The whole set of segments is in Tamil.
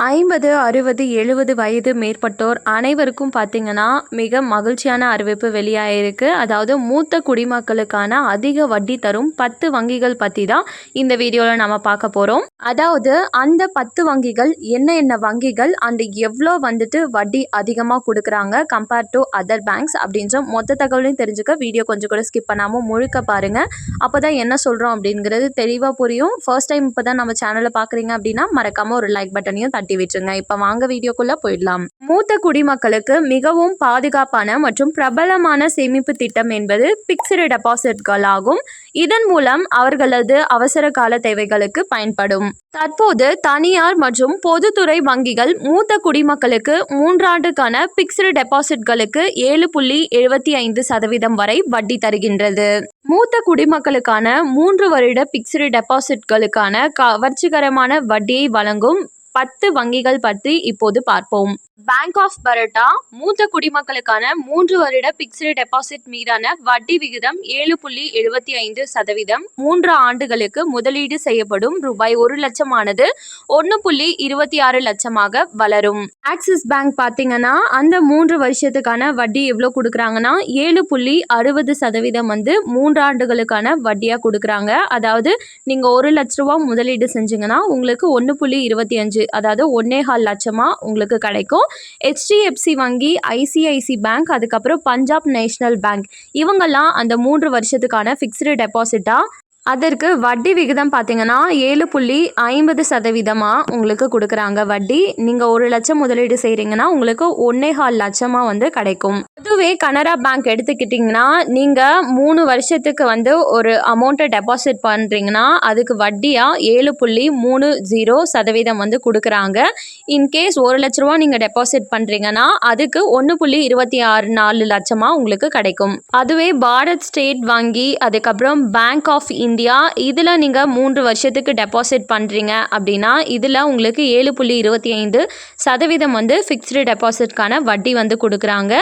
ஐம்பது அறுபது எழுபது வயது மேற்பட்டோர் அனைவருக்கும் பார்த்திங்கன்னா மிக மகிழ்ச்சியான அறிவிப்பு வெளியாகிருக்கு அதாவது மூத்த குடிமக்களுக்கான அதிக வட்டி தரும் பத்து வங்கிகள் பற்றி தான் இந்த வீடியோவில் நம்ம பார்க்க போகிறோம் அதாவது அந்த பத்து வங்கிகள் என்ன என்ன வங்கிகள் அண்டு எவ்வளோ வந்துட்டு வட்டி அதிகமாக கொடுக்குறாங்க கம்பேர்ட் டு அதர் பேங்க்ஸ் அப்படின்ற மொத்த தகவலையும் தெரிஞ்சுக்க வீடியோ கொஞ்சம் கூட ஸ்கிப் பண்ணாமல் முழுக்க பாருங்கள் அப்போ தான் என்ன சொல்கிறோம் அப்படிங்கிறது தெளிவாக புரியும். ஃபர்ஸ்ட் டைம் இப்போ தான் நம்ம சேனலை பார்க்குறீங்க அப்படின்னா மறக்காமல் ஒரு லைக் பட்டனையும் தட்டி விட்டுருங்க இப்போ வாங்க வீடியோக்குள்ள போயிடலாம். மூத்த குடிமக்களுக்கு மிகவும் பாதுகாப்பான மற்றும் பிரபலமான சேமிப்பு திட்டம் என்பது பிக்சடு டெபாசிட்கள் ஆகும். இதன் மூலம் அவர்களது அவசர கால தேவைகளுக்கு பயன்படும். தற்போது தனியார் மற்றும் பொதுத்துறை வங்கிகள் மூத்த குடிமக்களுக்கு மூன்றாண்டுக்கான பிக்சடு டெபாசிட்களுக்கு ஏழு புள்ளி எழுபத்தி ஐந்து சதவீதம் வரை வட்டி தருகின்றது. மூத்த குடிமக்களுக்கான மூன்று வருட பிக்சடு டெபாசிட்களுக்கான கவர்ச்சிகரமான வட்டியை வழங்கும் பத்து வங்கிகள் பற்றி இப்போது பார்ப்போம். பேங்க் ஆஃப் பரோட்டா மூத்த குடிமக்களுக்கான மூன்று வருட பிக்சடு டெபாசிட் மீதான வட்டி விகிதம் ஏழு புள்ளி எழுபத்தி ஐந்து சதவீதம். மூன்று ஆண்டுகளுக்கு முதலீடு செய்யப்படும் ரூபாய் ஒரு லட்சமானது ஒன்று புள்ளி இருபத்தி ஆறு லட்சமாக வளரும். ஆக்சிஸ் பேங்க் பார்த்தீங்கன்னா அந்த மூன்று வருஷத்துக்கான வட்டி எவ்வளோ கொடுக்குறாங்கன்னா ஏழு புள்ளி அறுபது சதவீதம் வந்து மூன்று ஆண்டுகளுக்கான வட்டியாக கொடுக்குறாங்க. அதாவது நீங்கள் ஒரு லட்ச ரூபா முதலீடு செஞ்சீங்கன்னா உங்களுக்கு ஒன்று புள்ளி இருபத்தி அஞ்சு அதாவது ஒன்னே கால் லட்சமாக உங்களுக்கு கிடைக்கும். ஹெச்டிஎஃப்சி வங்கி ஐசிஐசி பேங்க் அதுக்கப்புறம் பஞ்சாப் நேஷ்னல் பேங்க் இவங்கெல்லாம் அந்த மூன்று வருஷத்துக்கான ஃபிக்ஸ்டு டெபாசிட்டாக அதற்கு வட்டி விகிதம் பார்த்தீங்கன்னா ஏழு புள்ளி ஐம்பது சதவீதமாக உங்களுக்கு கொடுக்குறாங்க வட்டி. நீங்கள் ஒரு லட்சம் முதலீடு செய்கிறீங்கன்னா உங்களுக்கு ஒன்றே கால் லட்சமாக வந்து கிடைக்கும். அதுவே கனரா பேங்க் எடுத்துக்கிட்டிங்கன்னா நீங்கள் மூணு வருஷத்துக்கு வந்து ஒரு அமௌண்ட்டை டெபாசிட் பண்ணுறீங்கன்னா அதுக்கு வட்டியாக ஏழு புள்ளி மூணு ஜீரோ சதவீதம் வந்து கொடுக்குறாங்க. இன்கேஸ் ஒரு லட்ச ரூபா நீங்கள் டெபாசிட் பண்ணுறீங்கன்னா அதுக்கு ஒன்று புள்ளி இருபத்தி ஆறு நாலு லட்சமாக உங்களுக்கு கிடைக்கும். அதுவே பாரத் ஸ்டேட் வங்கி அதுக்கப்புறம் பேங்க் ஆஃப் இந்தியா இதில் நீங்கள் மூன்று வருஷத்துக்கு டெபாசிட் பண்ணுறீங்க அப்படின்னா இதில் உங்களுக்கு ஏழு புள்ளி இருபத்தி ஐந்து சதவீதம் வந்து ஃபிக்ஸ்டு டெபாசிட்கான வட்டி வந்து கொடுக்குறாங்க.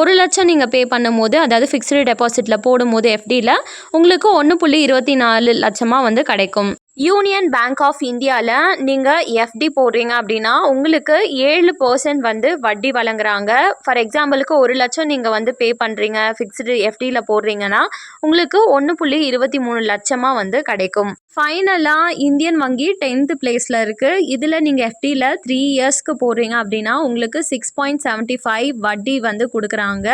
ஒரு லட்சம் நீங்கள் பே பண்ணும்போது அதாவது ஃபிக்ஸ்டு டெபாசிட்டில் போடும்போது எஃப்டியில் உங்களுக்கு ஒன்று புள்ளி இருபத்தி நாலு லட்சமாக வந்து கிடைக்கும். யூனியன் பேங்க் ஆஃப் இந்தியாவில் நீங்கள் எஃப்டி போடுறீங்க அப்படின்னா உங்களுக்கு ஏழு பர்சன்ட் வந்து வட்டி வழங்குறாங்க. ஃபார் எக்ஸாம்பிளுக்கு ஒரு லட்சம் நீங்கள் வந்து பே பண்ணுறீங்க ஃபிக்ஸ்டு எஃப்டியில் போடுறீங்கன்னா உங்களுக்கு ஒன்று புள்ளி இருபத்தி மூணு லட்சமாக வந்து கிடைக்கும். ஃபைனலாக இந்தியன் வங்கி டென்த்து பிளேஸில் இருக்குது இதில் நீங்கள் எஃப்டியில் த்ரீ இயர்ஸ்க்கு போடுறீங்க அப்படின்னா உங்களுக்கு சிக்ஸ் பாயிண்ட் செவன்ட்டி ஃபைவ் வட்டி வந்து கொடுக்குறாங்க.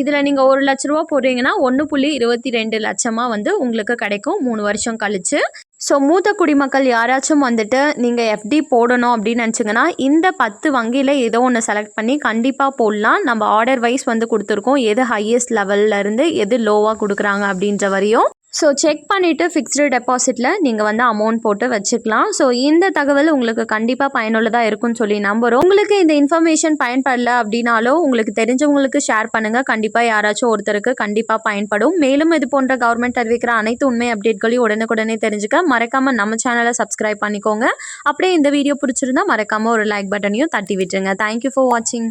இதில் நீங்கள் ஒரு லட்ச ரூபா போடுறீங்கன்னா ஒன்று புள்ளி இருபத்தி ரெண்டு லட்சமாக வந்து உங்களுக்கு கிடைக்கும். மூணு வருஷம் கழிச்சு. ஸோ மூத்த குடிமக்கள் யாராச்சும் வந்துட்டு நீங்கள் எஃப்டி போடணும் அப்படின்னு நினச்சிங்கன்னா இந்த பத்து வங்கியில் ஏதோ ஒன்று செலக்ட் பண்ணி கண்டிப்பாக போடலாம். நம்ம ஆர்டர் வைஸ் வந்து கொடுத்துருக்கோம். எது ஹையஸ்ட் லெவல்ல இருந்து எது லோவாக கொடுக்குறாங்க அப்படின்ற வரையும். ஸோ செக் பண்ணிவிட்டு ஃபிக்ஸ்டு டெபாசிட்டில் நீங்கள் வந்து அமௌண்ட் போட்டு வச்சுக்கலாம். ஸோ இந்த தகவல் உங்களுக்கு கண்டிப்பாக பயனுள்ளதாக இருக்கும்னு சொல்லி நம்புகிறோம் உங்களுக்கு இந்த இன்ஃபர்மேஷன் பயன்படல அப்படின்னாலும் உங்களுக்கு தெரிஞ்சவங்களுக்கு ஷேர் பண்ணுங்கள் கண்டிப்பாக யாராச்சும் ஒருத்தருக்கு கண்டிப்பாக பயன்படும். மேலும் இது போன்ற கவர்மெண்ட் அறிவிக்கிற அனைத்து உண்மை அப்டேட்களையும் உடனுக்குடனே தெரிஞ்சுக்க மறக்காமல் நம்ம சேனலை சப்ஸ்கிரைப் பண்ணிக்கோங்க. அப்படியே இந்த வீடியோ பிடிச்சிருந்தா மறக்காமல் ஒரு லைக் பட்டனையும் தட்டி விட்டுருங்க. தேங்க்யூ ஃபார் வாட்சிங்